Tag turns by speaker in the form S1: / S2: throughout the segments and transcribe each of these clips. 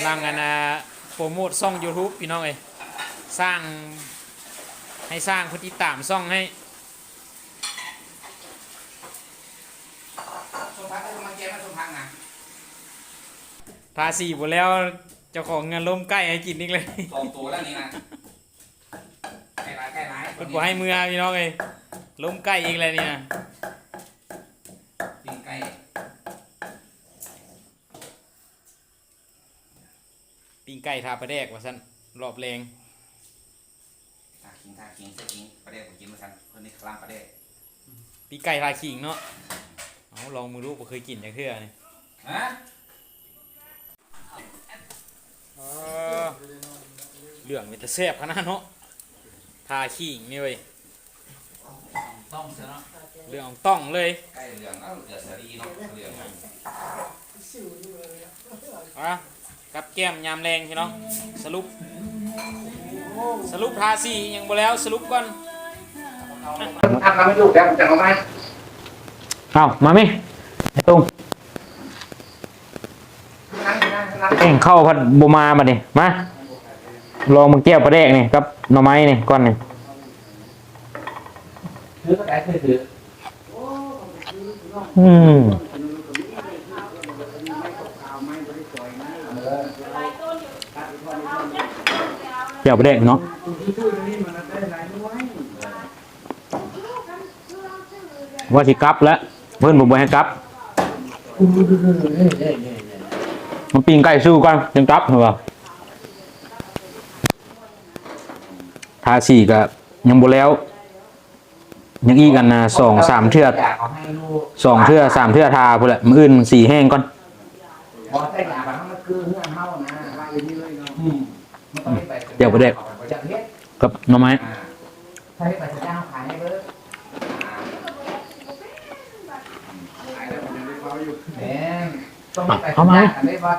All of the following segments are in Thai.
S1: ำลังกันนะโปรโมทซ่อง YouTube พี่น้องเอ้ยสร้างให้สร้างผู้ติดตามซ่องให้
S2: สมพักก็มาเก็บมาสมพักนะ
S1: ทาสีหมดแล้วเจ้าของเงินล้มใกล้ให้กินอีกเลย
S2: สองตัวแล้วนี่นะใกล้ร้ายใกล้ร้าย
S1: เพิ่นบ่ให้มือพี่น้องเอ้ยล้มใกล้อีกเลยเนี่ย
S2: ปิ้งไก่
S1: ปิ้งไก่ทาประแดกว่าซั่นรอบแรง
S2: ทาขิงทาขิงเสขิงประเดี๋ยวผมกินมาทันเพิ่นนี่คลามประเดี๋ยว
S1: ปิ้งไก่ทาขิงเนาะเอาลองมือลูกบ่เคยกินจังเทื่อนี่
S2: ฮะ
S1: เออเรื่องมันจะแซ่บขนาดเนาะทาขิงนี่เว้ย
S2: ต้องเสือเนาะ
S1: เรื่องของต้องเลย
S2: ไก่เหลืองแล้วเหลือเสรีเนาะเหลืองนะ
S1: อะ กับแก้มยามแรงพี่น้องสรุป สรุปทาสียังบ่แล้วสรุปก่อน
S2: ทำเราไม่ถูกแล้วผมจะเอาไหม
S1: เอามาไหมไอ้ตุ้ง
S2: นั่งนั่งนั่ง
S1: เองเข้าพัดบมาบัดนี่มาลองมาแก้วประแดกนี่กับหน่อไม้นี่ก่อนนี่
S2: ถือก็ได้ถือถือ
S1: อืม แก้วประแดกเนาะว่าสิกลับแล้วเพิ่นบ่บ่ให้กลับมันปิ้งไก่สู้ก่อนยังกลับเหรอทาสีก็ยังบ่แล้ว ยังอีกกันนะสองสามเทือก
S2: อยากเอาให้ลูก
S1: สองเทือสามเทือทาพุ่นแหละมืออื่นสีแห้งก่อน
S2: บ อสได้หยาบมันคือเงื่อนเฮานะว่าอย่างนี้เลยเนาะอืมมันต้องไป
S1: เดี๋ยวประเด็ก
S2: จะเฮ็ด
S1: กับหน่อไม้
S2: อ่าถ้าให้ไปจะจ้างขายให้เบิร์ดอ่าขายแล้วมันยังได้เขาอยู่แหมต้องไปจ้างกันได้ว่า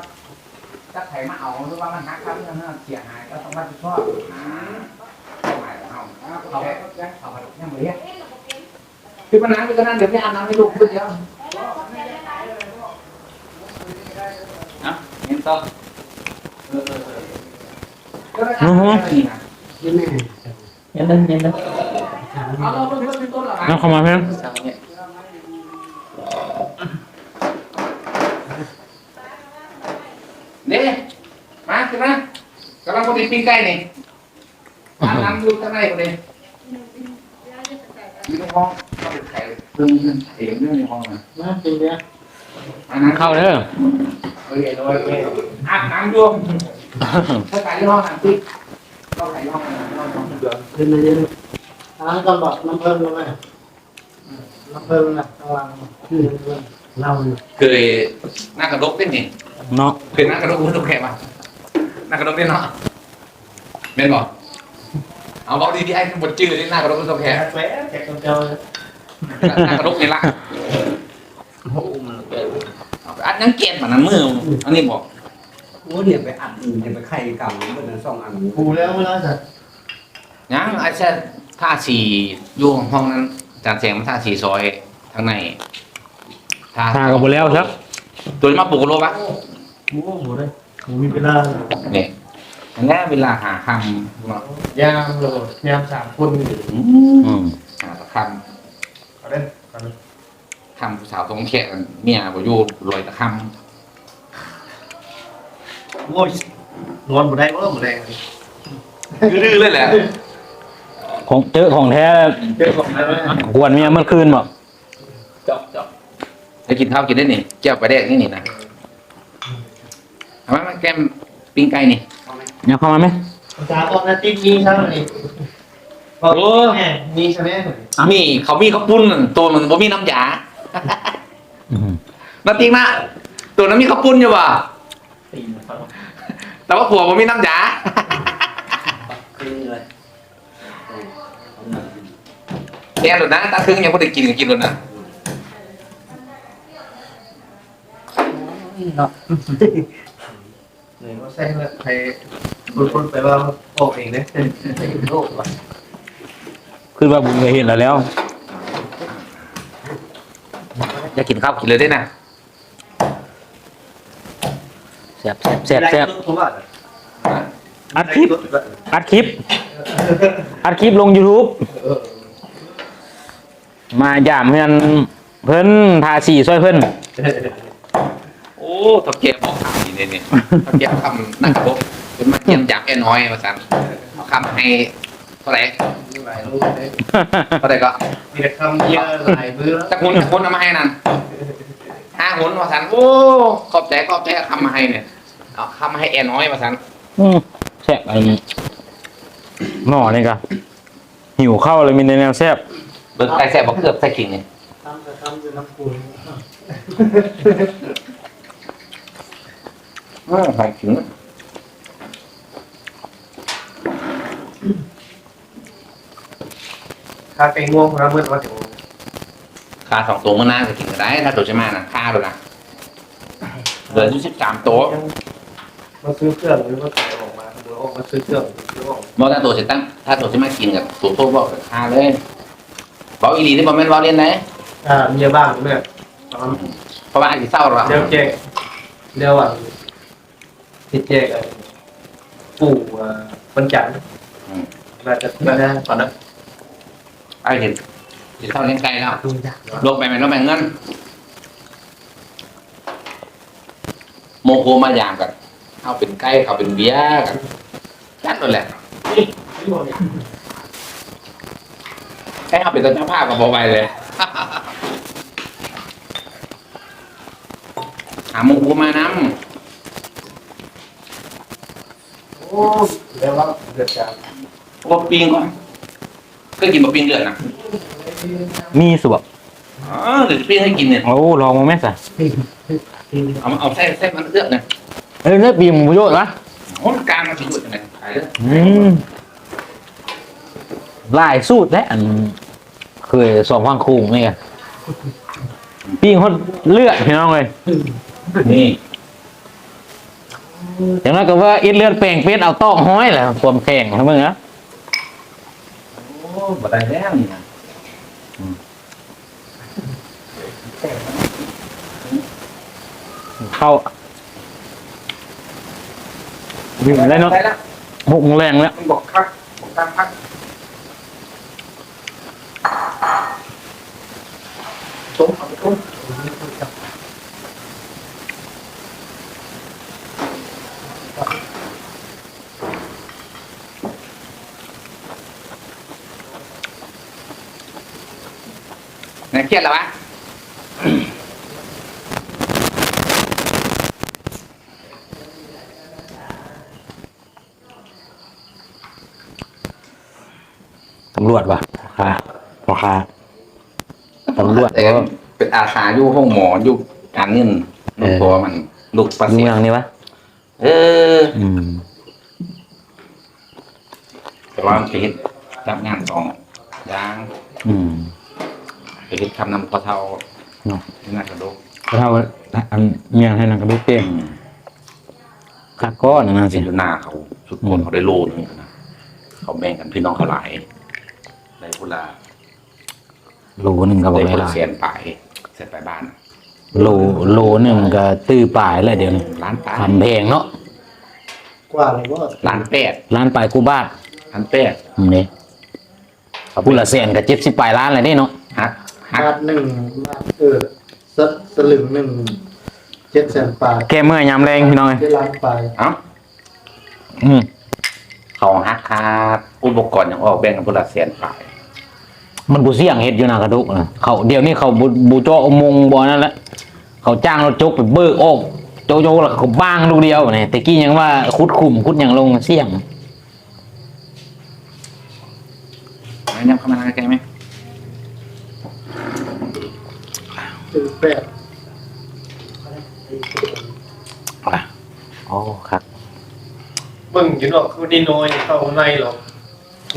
S2: ถ้าใครมาเอาหรือว่ามันหักค่าเรื่องนั้นเสียหายก็ต้องรับผิดชอบอ่าเอาไปเอาเอาไปเอาไปยังไม่เรียกคือมันนั่งไปก็นั่นเดี๋ยวไม่อาบน้ำให้ลูกขึ้นเดียวนะเห็นต่อเออเออเออก็ได้อาบน้ำนี่นะ
S1: ยันเดินยันเดิน
S2: เอาเราเพิ่มเพิ่มเป็นต้นเหรอ
S1: น้ำเข้ามาเพื่อน
S2: เด้มาขึ้นมากำลังคนดีปิ้งไก่นี่อาบน้ำอยู่ข้างในคนเดีอยู่ในห้องเขาเป็นไข่เพิ่งเสียงเรื่องในห้องนะ
S3: มาจริงเนี่ย
S2: อาบน้ำ
S1: เข้าเด้อ
S2: โอเคโอเคอาบน้ำอยู่ ถ้าไก่ที่ห้องน้ำติ๊กก็ไก่ที่ห้องน้ำห้องน้ำเดือด
S3: ขึ้นมาเยอะล้างกันบอกน้ำเพิ่มลงไปน้ำเพิ่มนะระวังขึ้นเลยเล่าอยู่
S2: เคยหน้ากระดกเต้นนี่
S1: เนาะ
S2: เคยหน้ากระดกคุณต้องแข่มาหน้ากระดกเต้นเนาะเป็นบ่เอาบอกดีที่ไอ้บทจืดนี่หน้ากระดกคุณต้องแข่
S3: แฝงแขกเจ้า
S2: หน้ากระดกนี่ละ
S3: โอ้มันเป็น
S2: อันยังเกลียดมันนั้นมืออันนี้บอก
S4: โอ้เนี่ยไปอัดอื่นเนี่ยไปไข่เก่ามันเป็นสองอัน
S3: กูแล้วเวลาจะ
S2: ยังไอ้แค่ท่าสีอยู่ห้องนั้นจานแสงมันท่าสีซอยทางใน
S1: ทากับบ่แล้วครับ
S2: ตัวนี้มาปลูกโลปะ
S3: โอ้โหเลยกูมีเวลา
S2: เนี่ยอันนี้เวลาหาคำเนาะ
S3: ยามโหลดยามสามคนอยู่
S1: อืม
S2: หาค
S3: เอาเล่นเอาเล่นำ
S2: คำผู้สาวตรงแขกเมียบ่อยู่ลอยตะค
S3: โอ้ยนอนหมดได้เมื่อหมดแรงำ
S2: ดื้อๆเลยแหละ
S1: ของเจอของแท้
S3: เจอของแล้ว
S1: กวนเมียเมื่อคืนบ่
S2: จบจบจะกินข้าวกินได้นี่เจ้าไปแดกนี่นี่นะเอามามาแก้มปิ้งไก่นี่
S1: ยังเข้ามาไหม
S3: จ้าตอนนั้นติ๊กมีใช่ไหมนี่บอกแม่มีใช่ไหม
S2: มีเขามีเขาวปุ้นตัวมันบ่มีน้ำยา
S1: อืม
S2: นาติงนะตัวนั้นมีข้าวปุ้นอยู่ป่ะ
S3: ตีนเขา
S2: แต่ว่าผัวผมมีน้ำยา
S4: คือเลย
S2: แกหลุดนะตาครึ่งยังไม่ได้กินก็กินหลุดนะ
S3: เนาะเนี่ยว่าใช่เลยใครคนคนไปว่าโอ้เองเนี่ยเป็นโลกว่ะ
S1: คือว่าบุญเคยเห็นแล้วแล้ว
S2: อยากกินข้าวกินเลยได้นะ
S1: แซ่บแซ่บแซ่บแซ่บ
S4: ผมว่า
S1: อัดคลิป อัดคลิป อัดคลิปลง YouTube มาย่ามเพื่อนเพิ่นทาสีซอยเพิ่น
S2: โอ้ตะเกียบบอกคำนี่เนี่ยตะเกียบคำนั่งกระบอกเป็นมาเกียมจากแค่น้อยมาสั่นเอาคำให้เท่าไหร่
S3: หลายรูปเลย
S2: เท่าไหร่ก็
S3: มีแต่คำเยอะหลายมือแล้ว
S2: ตะคนตะคนเอามาให้นั่น ห้าหนมาสั่นโอ้ขอบใจขอบใจเอาคำมาให้เนี่ยเอาคำมาให้แอน้อยมาสั่น
S1: อืมแซ่บอันนี้หน่อนี่ก็หิวข้าวเลยมีในแนวแซ่บ
S2: เบิกใส่แซ่บบอกเกือบใส่ขิงเนี่ย
S3: ทำแต่ทำอยู่น้ำปูน
S2: อืมใส่ขิง
S3: คาเฟ่ง่วงแล้วมืดว่าถึง
S2: ค่าสองตัวมื่อหน้าจะกินก็ได้ ถ้าตัวจะมานะค่าเลยนะเหลืออยู่สิบสามตัว
S3: มาซื้อเครื่องหรือว่าแต่ออกมาดูออกมาซื้อเครื่องซื้อออก
S2: บอกถ้าตัวจะตั้งถ้าตัวจะมากินกับตัวโตบอกค่าเลยบอกอีหลีที่บอกแม่นบอกเล่นไหน
S3: อ่ามีเยอะบ้างเนี่ย
S2: เพราะว่าอาจจะเศร้าหรอ
S3: เดี๋ยวเจ๊เดี๋ยวอะที่เจ๊กับปู่คนจันทร์น่าจะน่าจะตอนนั้น
S2: ไอ้เห็น จะเศร้าเลี้ยงไก่แล้ว
S3: ดูยาก
S2: ลงไปไหมลงไปเงินโมโคมาอย่างกันเอาเป็นไก่เขาเป็นเบียร์กันจัดเลยแหละแค่เอาเป็นตัวเจ้าภาพกับพอไปเลยหาโมโคมาน
S3: โอ้เดี๋ยวว่าเดือดจังำ
S2: บะปิงก่อนก็กินบะปิงเดือดนะ
S1: มีสุบ
S2: อ๋อเดี๋ยวปิ้งให้กินเนี่ย
S1: โอ้ลองมาแม่สะ
S2: เอามาเอาแส้แส้มันเลือกเนี่ย
S1: เอ้ยเนื้อปีหมูโยดวะ
S2: โอ้ยกลางมันสิหยุดยังไงขายเลย
S1: อืมหลายสูตรและอัน เคยสอบฟังครูนี่ไงปิ้งฮอดเลือดพี่น้องเลย
S2: นี่
S1: อย่างนั้นก็ว่าอิดเลือดแปลงเป็ดเอาตอกห้อยแหละความแข็งทั้งมึงนะ
S2: โอ้บ่ได้แล้วนี่นะ
S1: เข้าวิ่งได้เนาะ
S2: ได้แล้ว
S1: หกโมงแรงแล้ว
S2: มันบอกพักบอกตามพักต้มเอาไปต้ม เครียดแล้ววะ
S1: ตำรวจว่ะพ่อค้าพ่อค้าตำรวจ
S2: แต่ก็เป็นอาสาอยู่ห้องหมออยู่การเงิน
S1: เออ
S2: ตัวมันลูกประ
S1: ดู
S2: เสีย
S1: อย่างนี้วะ
S2: เออ
S1: อืม
S2: แต่ว่ามันไปเฮ็ดรับงานสองอย่าง
S1: อืม
S2: ไป เฮ็ดคำนำพอเท่า
S1: เนาะ
S2: ที่น่ากระดก
S1: เท่าอันเมียงให้นางกระดูกเต้งคักก้อนนั่น
S2: สิ
S1: สิ
S2: อยู่หน้าเขาทุกคนเขาได้โลนึงนะเขาแบ่งกันพี่น้องเขาหลายได้พุลา
S1: โลหนึ่งก็บอก
S2: ได้
S1: ไม่
S2: คน
S1: หลาย
S2: เสียนปลายเสียนปลายบ้าน
S1: โลโลหนึ่งก็ตื้อป่ายแล้วเดี๋ยวนี้
S2: ล้านปลาย
S1: ทำแพงเนาะ
S3: กว่าเลยว่า
S2: ล้านแปด
S1: ล้านปลายกูบาท
S2: ล้านแปด
S1: อืมนี่พูละแสนกับเจ็ดสิบปลายล้านอะไรนี่เนาะ
S2: ฮักฮัก
S3: บาทหนึ่งบาทเออสสลึงหนึ่งเจ็ดแสนปลาย
S1: แกเมื่อยามแรงพี่น้องเอ้ย
S3: ได้ล้านปลาย
S2: เอ้า
S1: อืม
S2: เขาฮักคาอุปกรณ์อย่างออกแบ่งกันพุละเสียนปลาย
S1: มันบูเสี่ยงเฮ็ดอยู่หนากระดูกนะเขาเดี๋ยวนี้เขาบูบูโจอมงบ่นั่นแหละเขาจ้างรถจกไปเบิกออกโจโจแล้วเขาบ้างลูกเดียวนี่แต่กี้ยังว่าคุดขุมคุดหยังลงเสี่ยง
S2: ไหนยังเข้ามาใกล้ไหม
S3: คือแปด
S1: อะโอ้ครับ
S3: มึงอยู่นอกคือดีน้อยเข้าในหรอก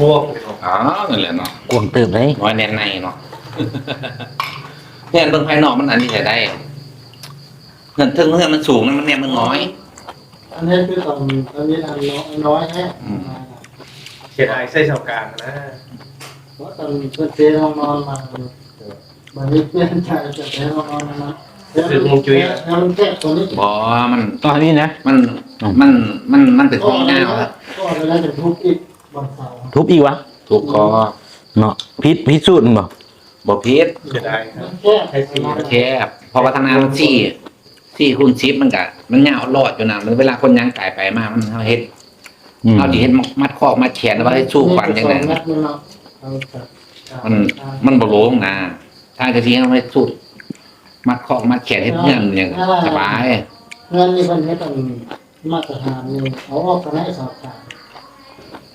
S3: ง่วงเลยหรอก
S2: อ๋อนั่นแหละเนาะ
S1: กวงเติบเลย
S2: น้อยแน่นในเนาะเนี่ยเบิ่งภายนอกมันอันนี้ใช้ได้เงินถึงเงินมันสูงนะมันเนี่ยมันน้อย
S3: อันนี้คือตอนตอนนี้อันน้อยน้อยแค่
S2: อืม
S3: เสียดายใส่เสากลางนะเพราะตอนเพื่อนเจ๊ห้องนอนมา วันนี้เพื่อนชายจะไปห้องนอนมาคือฮวงจุ้ยนะ
S5: แล้วมันแค่ตัวนี้
S2: บ่มัน
S1: ตอนนี้นะ
S2: มันมันมันมันเป็นของยาวครับ
S5: ก็เวลาจะทุบอีกบนเสา
S1: ทุบอีกวะ
S2: ถูกคอ
S1: เนาะพิษพิษสูตรมันบ่
S2: บ่พิษ
S3: เสียดายครับ
S5: แค่
S3: ใช้สี
S2: โอเคครับเพราะว่าทางน้ำซี่ซี่คูณชิปมันก็มันยาวรอดอยู่นะมันเวลาคนยังไก่ไปมามันเฮ็ด
S1: อืม
S2: เอาดิเฮ็ดมัดคอกมัดแขนไว้ให้สู้ฟันจังได๋
S5: นัดมันเนาะเอาจับ
S2: มันมันบ่โลงนะ ทางกะทิเอาไว้สู้มัดคอกมัดแขนเฮ็ดเงื่อนอย่างสบาย
S5: เงินนี่มันให้เป็นมาตรฐานนี่เอาออกกันให้สอบการ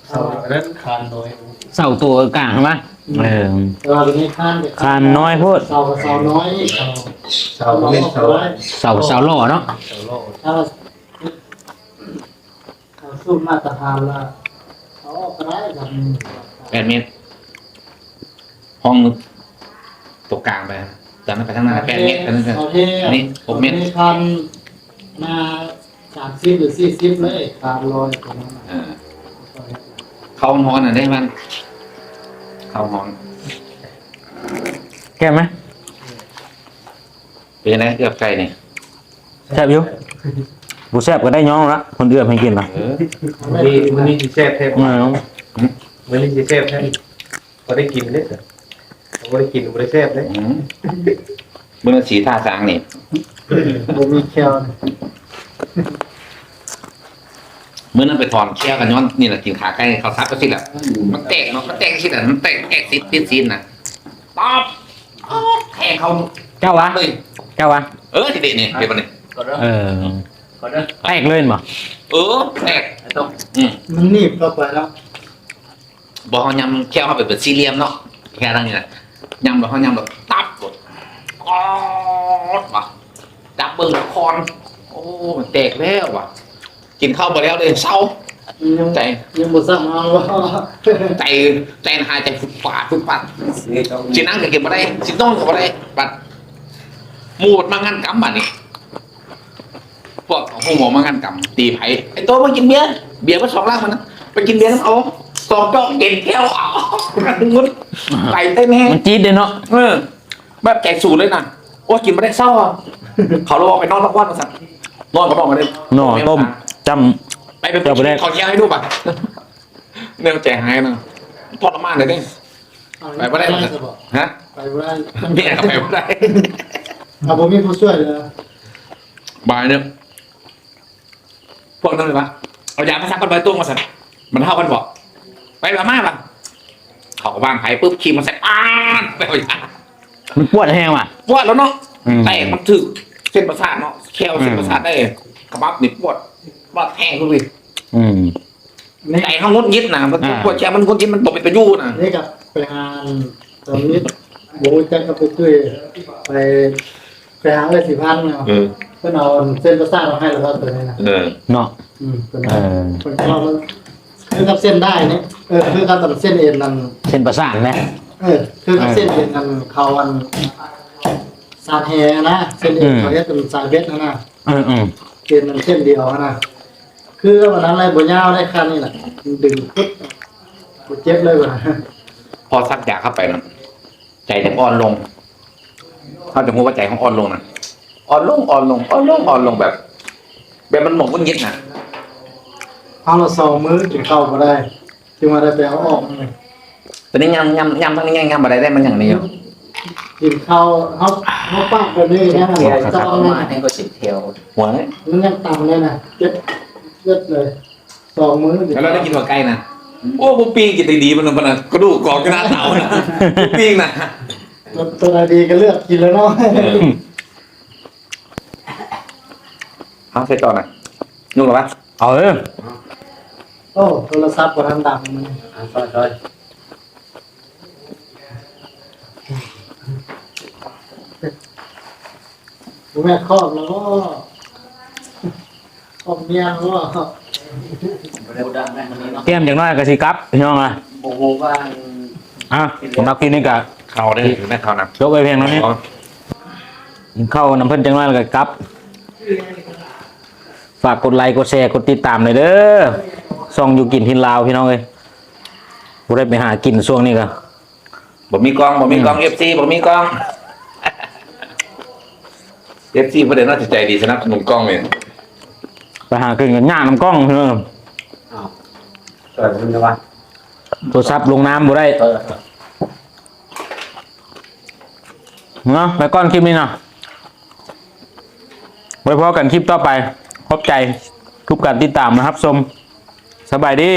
S3: เสาอันนั้นคานน้อย
S1: เสาตัวกลางใช่ไหมเออ
S5: แต่ว่าเป็นข้านเด็ก
S1: คานน้อยโพด
S5: เสากับเสาน้อยเสา
S3: เสาเล่นเสา
S1: เสาเสาหล่อเนาะ
S3: เสาโลก
S5: ถ้าเราเอาสู้มาตรฐานละเอาออกกันได้แบบนี้
S2: 8เมตรห้อง ตรงกลางไปจากนั้นไปทางหน้า8เมตรอันนั้นก็
S5: เอาเท่
S2: อันนี้หกเมตร
S5: คันมาสามสิบหรือสี่สิบเลยคานลอยตรงนั้น
S2: เออเข้าห้องน่ะได้มัน เข้าห้อง
S1: แก้ไหม
S2: เป็นไงเกือบไก่นี่
S1: แซ่บอยู่บูแซ่บก็ได้ย้องละคนเอื้อมให้กินละ
S2: เออ
S3: มันนี่มันนี่จีเซฟแทบ
S1: อืม
S3: มันนี่จีเซฟแทบพอได้กินเลย เหรอพอได้กินพอได้เซฟเลย
S2: อืมมือสีท่าสางนี่
S5: ผมมีแคล
S2: เมื่อนั้นไปถอนแค่กันย้อนนี่แหละกินขาไก่เขาซับก็สิแหละมันแตกเนาะมันแตกสิแหละมันแตกแตกซิดติดซินนะตอบอ๊อบแทงเขา
S1: เจ้าวะ
S2: เลย
S1: เจ้าวะ
S2: เออทีเด็ดนี่เดี๋ยวมันนี่
S1: เออแตกเลยบ่
S2: เออแตกอืม
S5: มันหนีบเข้าไปแล้ว
S2: บอกเขายำแค่เขาไปเป็นสี่เหลี่ยมเนาะแค่นั้นนี่แหละ ยำแบบเขายำแบบตับหมดอ๋อว่ะดับเบิ้งละครโอ้มันแตกแล้วว่ะ กินข้าวไปแล้วเลยเศร้า
S5: ยัง
S2: ใจ
S5: ยังบ่สั่งเอาว่า
S2: ใจใจหายใจฟุดฟาดฟุดฟาดสินั่งก็เก็บมาได้สินอนก็มาได้บัดมูดมางันกำบัดนี่พวกห้องหมอมางันกำตีไผ่ไอ้โตมากินเบียร์เบียร์มาสองล่างมันนะไปกินเบียร์น้ำเอา สองจอกเย็นแก้วเอากันงุดไก่เต้นแห้ง
S1: มันจี๊ดเลยเนาะ
S2: เออแบบแจกสูตรเลยนะโอ้ยกินไม่ได้เศร้าอะเขาเราบอกไปนอนพักวันมาสั่นนอนก็บอกมาเลย
S1: หน่อต้มจ
S2: ไปไป
S1: เดี๋ยวไปได้
S2: ขอเคี้ยวให้ดูป่ะเนี่ยแจกให้นะทรมานเลยเนี่ยไปบ่ได้
S5: บ่
S2: บ่
S5: จะบอก
S2: ฮะ
S5: ไปบ่ได้
S2: เมียก็ไปไม่ได้
S5: เอาบ่มีผู้ช่วยเลย
S2: บายเนี่ยพวกนั้นเลยปะเอายามาซักกันไปตุ้งมาสั่นมันเท่ากันบอก ไปแบบมากป่ะเขาก็วางไผ่ปุ๊บขี่มาใส่อ้านไปเอายาำ
S1: มันปวดแห้งว่ะ
S2: ปวดแล้วเนาะ
S1: อืม
S2: แต่มันถึกเส้นประสาทเนาะแควเส้นประสาทได้กระบับนี่ปวดปวดแทงเลย
S1: อืม
S5: นี่
S2: ใจเขางดยิดนะมัน
S1: อ่า
S2: ปวดแขนมันงดยิดมันตกเป็นตะยู่นะ
S5: นี่กับไปงานตอนนี้โบแจ็คก็ไปช่วยไปไปหาเลยสิพันเนาะ
S2: เออ
S5: เพิ่นเอาเส้นประสาทมาให้แล้วก็ตัวนี้นะ
S2: เออ
S1: เนาะ
S5: อืมเป็น
S1: เออ
S5: เป็นชอบแล้วคือกับเส้นได้นี่ เออคือกับตัดเส้นเอ็นนั่น
S1: เส้นประสาทนะ
S5: เออคือกับเส้นเอ็นนั่นเขาอันสาดแหนะเส้นเอ็นเขาเรียกเป็นสายเบ็ดนะนะ
S1: เอออืม
S5: เอ็นมันเส้นเดียวนะคือวันนั้นอะไรบ่ยาวได้คันนี่แหละดึงปึ๊บบ่เจ็บเลยว่ะ
S2: พอซักยาเข้าไปนะใจจะอ่อนลงเขาจะพูดว่าใจของอ่อนลงนะอ่อนลงอ่อนลงอ่อนลงอ่อนลงแบบ แบบมันหมองมันยิดนะ
S5: เอาละสองมื้อกินข้าวบ่ได้ จึงมาได้ไปเอาออกมา
S2: ตอนนี้ยำยำยำทั้งนี้ยำอะไรได้มันอย่างนี้อยู่
S5: กินข้าวเฮาเฮาปากแบบนี้นะมันต้องนะ
S2: ก็สิบเที่ยวหัวเนี่ย
S5: มันยังต่ำเลยนะเจ็บเจ็บเลยสองมื้อ
S2: แล้วเราได้กินหัวไก่นะโอ้ผมปิ้งกินได้ดีมันมันนะกระดูกกรอบกระนาเต่านะผมปิ้งนะ
S5: ตัวไหนดีก็เลือกกินแล้วเนาะ
S2: เอาใส่ต่อหน่อยนุ่งหรอปะ
S1: เอาเออ
S5: โอ้โทรศัพท์บ่ทันดังมัน
S3: ซอยซอย
S5: แม่ครอบแล้วก็ครอบเมียแล้วก็
S1: เตรียมอย่างน้อยก็สิกลับพี่น้องอะ
S3: โอ้โหว่า
S1: อะผมรับกินนี่กะ
S2: เขาได้ถึงได้เขานะ
S1: ยกไปเพียงเท่านี้กินข้าวน้ำเพิ่นจังน้อยแล้วก็กลับ ฝากกดไลค์กดแชร์กดติดตามเลยเด้อ ส่องอยู่กินทินลาวพี่น้องเอ้ยบ่ได้ไปหากินช่วงนี้ก็
S2: บ่มีกล้องบ่มีกล้องเอฟซีบ่มีกล้องเอฟซีประเด็นน่าจะใจดีสนับสนุนกล้องเนี่ย
S1: ไปหากินกันย่างน้ำกล้องเถอะ
S4: อ้าวเกิดมันจะว่า
S1: โทรศัพท์ลงน้ำบ่ได้
S4: เออ
S1: เนาะไปก้อนคลิปนี้เนาะไว้พอกันคลิปต่อไปขอบใจทุกการติดตามนะครับชม สบายดี